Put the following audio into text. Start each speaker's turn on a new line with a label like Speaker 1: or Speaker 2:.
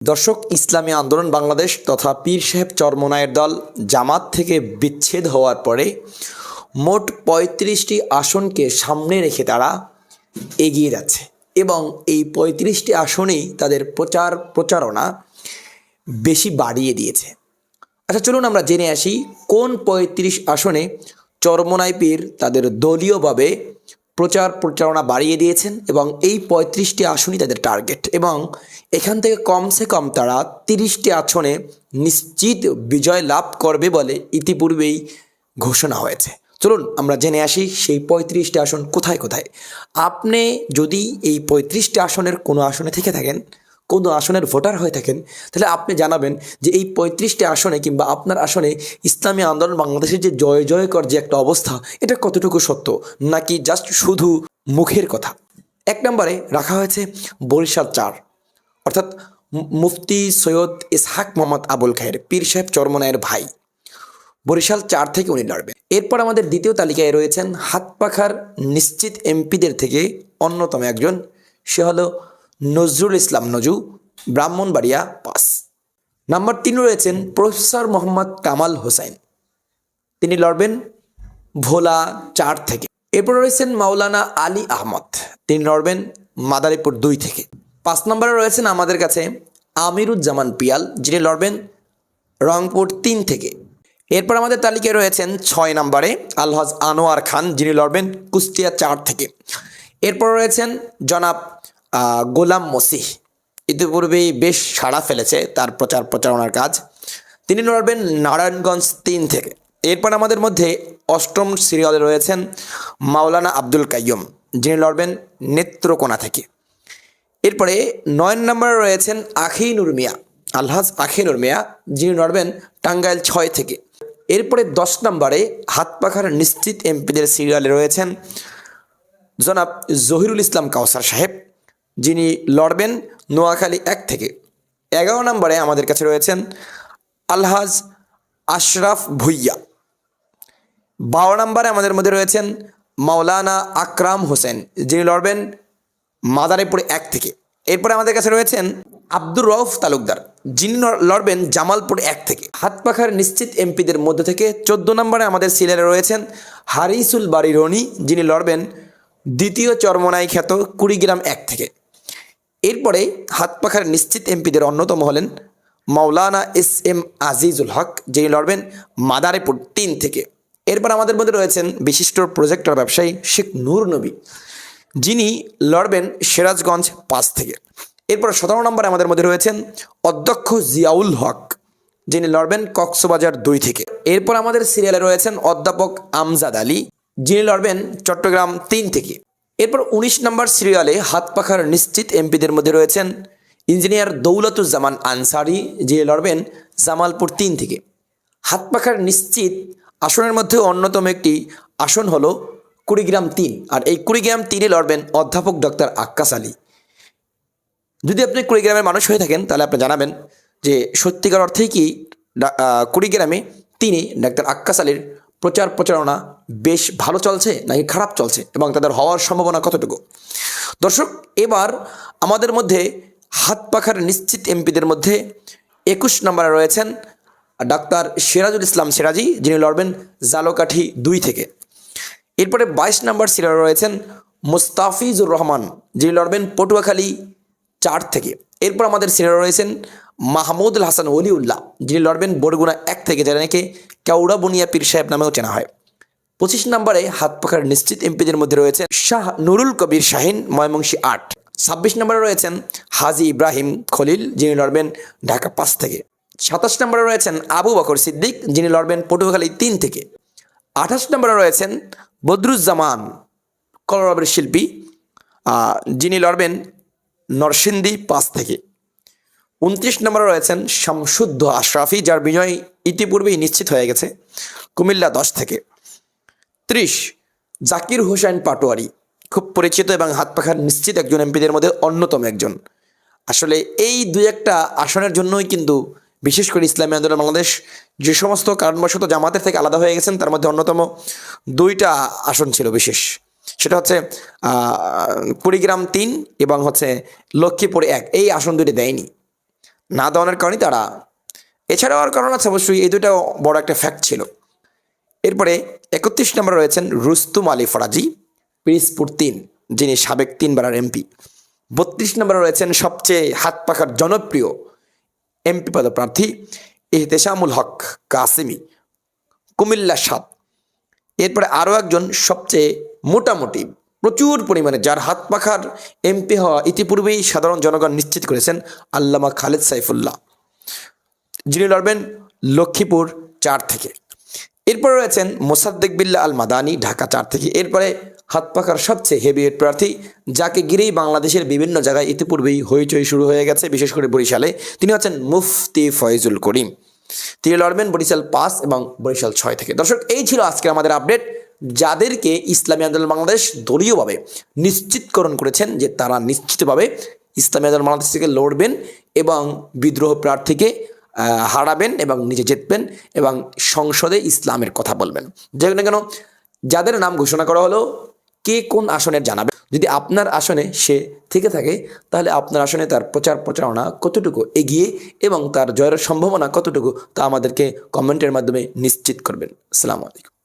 Speaker 1: দর্শক, ইসলামী আন্দোলন বাংলাদেশ তথা পীর সাহেব চরমনায়ের দল জামাত থেকে বিচ্ছেদ হওয়ার পরে মোট পঁয়ত্রিশটি আসনকে সামনে রেখে তারা এগিয়ে যাচ্ছে এবং এই পঁয়ত্রিশটি আসনেই তাদের প্রচার প্রচারণা বেশি বাড়িয়ে দিয়েছে। আচ্ছা চলুন আমরা জেনে আসি কোন পঁয়ত্রিশ আসনে চরমনাই পীর তাদের দলীয়ভাবে প্রচার প্রচারণা বাড়িয়ে দিয়েছেন এবং এই পঁয়ত্রিশটি আসনই তাদের টার্গেট এবং এখান থেকে কমসে কম তারা তিরিশটি আসনে নিশ্চিত বিজয় লাভ করবে বলে ইতিপূর্বেই ঘোষণা হয়েছে। চলুন আমরা জেনে আসি সেই পঁয়ত্রিশটি আসন কোথায় কোথায়। আপনি যদি এই পঁয়ত্রিশটি আসনের কোনো আসনে থেকে থাকেন কোনো আসনের ভোটার হয়ে থাকেন, তাহলে আপনি জানাবেন যে এই পঁয়ত্রিশটি আসনে কিংবা আপনার আসনে ইসলামী আন্দোলন বাংলাদেশের যে জয় জয়কর যে একটা অবস্থা, এটা কতটুকু সত্য? নাকি জাস্ট শুধু মুখের কথা? এক নম্বরে রাখা হয়েছে বরিশাল চার। অর্থাৎ মুফতি সৈয়দ ইসহাক মোহাম্মদ আবুল খায়ের পীর সাহেব চরমনায়ের ভাই। বরিশাল চার থেকে উনি লড়বেন। এরপর আমাদের দ্বিতীয় তালিকায় রয়েছেন হাতপাখার নিশ্চিত এমপিদের থেকে অন্যতম একজন, সে হলো নজরুল ইসলাম নজু, ব্রাহ্মণবাড়িয়া পাস। নাম্বার তিন রয়েছেন প্রফেসর মোহাম্মদ কামাল হোসাইন। তিনি লড়বেন ভোলা চার থেকে। এরপর রয়েছেন মাওলানা আলী আহমদ। তিনি লড়বেন মাদারীপুর দুই থেকে। পাঁচ নম্বরে রয়েছেন আমাদের কাছে আমিরুজ্জামান পিয়াল, যিনি লড়বেন রংপুর তিন থেকে। এরপর আমাদের তালিকায় রয়েছেন ছয় নম্বরে আলহাজ আনোয়ার খান, যিনি লড়বেন কুষ্টিয়া চার থেকে। এরপর রয়েছেন জনাব গোলাম মসিহ ইতিপূর্বেই বেশ সাড়া ফেলেছে তার প্রচার প্রচারণার কাজ। তিনি লড়বেন নারায়ণগঞ্জ তিন থেকে। এরপর আমাদের মধ্যে অষ্টম সিরিয়ালে রয়েছেন মাওলানা আব্দুল কাইয়ুম, যিনি লড়বেন নেত্রকোনা থেকে। এরপরে নয় নম্বরে রয়েছেন আখিনুর মিয়া, আলহাজ আখিনুর মিয়া, যিনি লড়বেন টাঙ্গাইল ছয় থেকে। এরপরে দশ নম্বরে হাত পাখার নিশ্চিত এমপিদের সিরিয়ালে রয়েছেন জনাব জহিরুল ইসলাম কাউসার সাহেব। যিনি লড়বেন নোয়াখালী এক থেকে। এগারো নম্বরে আমাদের কাছে রয়েছেন আলহাজ আশরাফ ভুইয়া। বারো নম্বরে আমাদের মধ্যে রয়েছেন মাওলানা আকরাম হোসেন, যিনি লড়বেন মাদারীপুর এক থেকে। এরপরে আমাদের কাছে রয়েছেন আব্দুর রউফ তালুকদার, যিনি লড়বেন জামালপুর এক থেকে। হাত পাখার নিশ্চিত এমপিদের মধ্যে থেকে চোদ্দ নম্বরে আমাদের সিরিয়ালে রয়েছেন হারিসুল বাড়ি রনি, যিনি লড়বেন দ্বিতীয় চরমনাই খ্যাত কুড়িগ্রাম এক থেকে। এরপরে হাত পাখার নিশ্চিত এমপিদের অন্যতম হলেন মাওলানা এস এম আজিজুল হক, যিনি লড়বেন মাদারীপুর তিন থেকে। এরপর আমাদের মধ্যে রয়েছেন বিশিষ্ট প্রজেক্টর ব্যবসায়ী শেখ নূর নবী, যিনি লড়বেন সিরাজগঞ্জ পাঁচ থেকে। এরপর সতেরো নম্বরে আমাদের মধ্যে রয়েছেন অধ্যক্ষ জিয়াউল হক, যিনি লড়বেন কক্সবাজার দুই থেকে। এরপর আমাদের সিরিয়ালে রয়েছেন অধ্যাপক আমজাদ আলী, যিনি লড়বেন চট্টগ্রাম তিন থেকে। এরপর উনিশ নম্বর সিরিয়ালে হাত পাখার নিশ্চিত এমপিদের মধ্যে রয়েছেন ইঞ্জিনিয়ার দৌলতুজ্জামান আনসারি যিনি লড়বেন জামালপুর তিন থেকে। হাত পাখার নিশ্চিত আসনের মধ্যে অন্যতম একটি আসন হলো কুড়িগ্রাম তিন, আর এই কুড়িগ্রাম তিনে লড়বেন অধ্যাপক ডক্টর আক্কাস আলী। যদি আপনি কুড়িগ্রামের মানুষ হয়ে থাকেন, তাহলে আপনি জানাবেন যে সত্যিকার অর্থেই কি কুড়িগ্রামে তিনি ডাক্তার আক্কাস আলীর প্রচার প্রচারণা বেশ ভালো চলছে নাকি খারাপ চলছে এবং তাদের হওয়ার সম্ভাবনা কতটুকু? দর্শক, এবার আমাদের মধ্যে হাত পাখার নিশ্চিত এমপিদের মধ্যে একুশ নম্বরে রয়েছেন ডাক্তার সিরাজুল ইসলাম সিরাজি, যিনি লড়বেন জালোকাঠি দুই থেকে। এরপরে বাইশ নম্বর সিরিয়াল রয়েছেন মুস্তাফিজুর রহমান, যিনি লড়বেন পটুয়াখালী চার থেকে। এরপর আমাদের সিরিয়াল রয়েছেন মাহমুদুল হাসান ওলিউল্লাহ, যিনি লড়বেন বরগুনা এক থেকে, যারা নাকি কেউড়া বুনিয়া পীর সাহেব নামেও চেনা হয়। পঁচিশ নম্বরে হাত পাখার নিশ্চিত এমপিদের মধ্যে রয়েছে শাহ নুরুল কবির শাহিন ময়মংসী আট। ছাব্বিশ নম্বরে রয়েছেন হাজি ইব্রাহিম খলিল, যিনি লড়বেন ঢাকা পাঁচ থেকে। সাতাশ নম্বরে রয়েছেন আবু বকর সিদ্দিক, যিনি লড়বেন পটুয়াখালী তিন থেকে। আঠাশ নম্বরে রয়েছেন বদরুজ্জামান কলরবের শিল্পী যিনি লড়বেন নরসিংদী পাঁচ থেকে। উনত্রিশ নম্বরে রয়েছেন শামসুদ্ধ আশরাফি, যার বিজয় ইতিপূর্বেই নিশ্চিত হয়ে গেছে কুমিল্লা দশ থেকে। ত্রিশ, জাকির হোসেন পাটোয়ারি, খুব পরিচিত এবং হাত পাখার নিশ্চিত একজন এমপিদের মধ্যে অন্যতম একজন। আসলে এই দুই একটা আসনের জন্যই কিন্তু বিশেষ করে ইসলামী আন্দোলন বাংলাদেশ যে সমস্ত কারণবশত জামাতের থেকে আলাদা হয়ে গেছেন, তার মধ্যে অন্যতম দুইটা আসন ছিল বিশেষ। সেটা হচ্ছে কুড়িগ্রাম তিন এবং হচ্ছে লক্ষ্মীপুর এক। এই আসন দুটি দেয়নি। না দেওয়ানোর কারণে তারা, এছাড়াও আর কারণ আছে অবশ্যই, এই দুটাও বড় একটা ফ্যাক্ট ছিল। এরপরে একত্রিশ নম্বরে রয়েছেন রুস্তুম আলী ফরাজি পিরিসপুর তিন, যিনি সাবেক তিনবারের এমপি। বত্রিশ নম্বরে রয়েছেন সবচেয়ে হাত পাখার জনপ্রিয় এমপি পদপ্রার্থী ইহতেশামুল হক কাসিমি, কুমিল্লা সাত। এরপরে আরও একজন সবচেয়ে মোটামুটি প্রচুর পরিমাণে যার হাত পাখার এমপি হওয়া ইতিপূর্বেই সাধারণ জনগণ নিশ্চিত করেছেন আল্লামা খালেদ সাইফুল্লাহ। যিনি লড়বেন লক্ষ্মীপুর চার থেকে। এরপরে রয়েছেন মোসাদ্দেক বিল্লা আল মাদানি ঢাকা চার থেকে। এরপরে হাত পাখার সবচেয়ে হেভিওয়েট প্রার্থী, যাকে ঘিরেই বাংলাদেশের বিভিন্ন জায়গায় ইতিপূর্বেই হইচই শুরু হয়ে গেছে, বিশেষ করে বরিশালে। তিনি হচ্ছেন মুফতি ফয়জুল করিম। তিনি লড়বেন বরিশাল পাঁচ এবং বরিশাল ছয় থেকে। দর্শক, এই ছিল আজকে আমাদের আপডেট। যাদেরকে ইসলামী আন্দোলন বাংলাদেশ দলীয়ভাবে নিশ্চিতকরণ করেছেন যে তারা নিশ্চিতভাবে ইসলামী আন্দোলন বাংলাদেশ থেকে লড়বেন এবং বিদ্রোহ প্রার্থীকে হারাবেন এবং নিজে জিতবেন এবং সংসদে ইসলামের কথা বলবেন। যেখানে কেন, যাদের নাম ঘোষণা করা হলো, কে কোন আসনের জানাবে? যদি আপনার আসনে সে থেকে থাকে, তাহলে আপনার আসনে তার প্রচার প্রচারণা কতটুকু এগিয়ে এবং তার জয়ের সম্ভাবনা কতটুকু তা আমাদেরকে কমেন্টের মাধ্যমে নিশ্চিত করবেন। আসসালামু আলাইকুম।